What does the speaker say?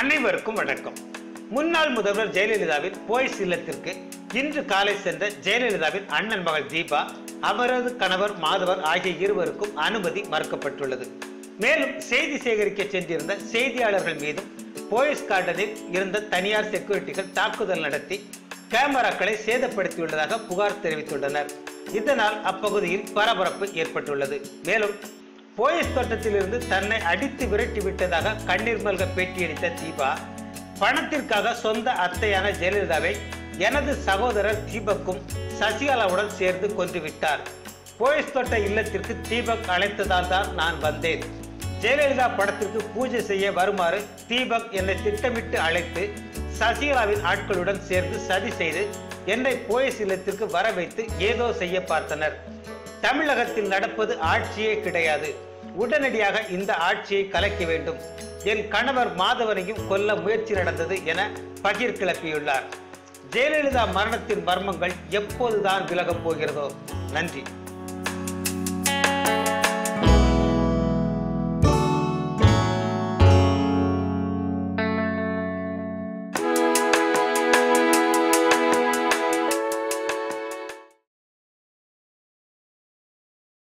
அனைவருக்கும் வணக்கம். முன்னாள் முதல்வர் ஜெயலலிதாவின் போய்ஸ் இல்லத்திற்கு இன்று காலை சென்ற ஜெயலலிதாவின் அண்ணன் மகள் தீபா அவரது கணவர் மாதவர் ஆகிய இருவருக்கும் அனுமதி மறுக்கப்பட்டுள்ளது. மேலும் செய்தி சேகரிக்க சென்றிருந்த செய்தியாளர்கள் மீதும் போயஸ் கார்டனில் இருந்த தனியார் செக்யூரிட்டிகள் தாக்குதல் நடத்தி கேமராக்களை சேதப்படுத்தியுள்ளதாக புகார் தெரிவித்துள்ளனர். இதனால் அப்பகுதியில் பரபரப்பு ஏற்பட்டுள்ளது. மேலும் போயஸ் தோட்டத்திலிருந்து தன்னை அடித்து விரட்டி விட்டதாக கண்ணீர் மல்க பேட்டியளித்த தீபா பணத்திற்காக சொந்த அத்தையான ஜெயலலிதாவை எனது சகோதரர் தீபக்கும் சசிகலாவுடன் சேர்ந்து கொன்று விட்டார். போயஸ் தோட்ட இல்லத்திற்கு தீபக் அழைத்ததால் தான் நான் வந்தேன். ஜெயலலிதா படத்திற்கு பூஜை செய்ய வருமாறு தீபக் என்னை திட்டமிட்டு அழைத்து சசிகலாவின் ஆட்களுடன் சேர்ந்து சதி செய்து என்னை போயஸ் இல்லத்திற்கு வர வைத்து ஏதோ செய்ய பார்த்தனர். தமிழகத்தில் நடப்பது ஆட்சியே கிடையாது. உடனடியாக இந்த ஆட்சியை கலைக்க வேண்டும். என் கணவர் மாதவனையும் கொல்ல முயற்சி நடந்தது என பகிர் கிளப்பியுள்ளார் ஜெயலலிதா மரணத்தின் மர்மங்கள் எப்போதுதான் விலகப் போகிறதோ. நன்றி.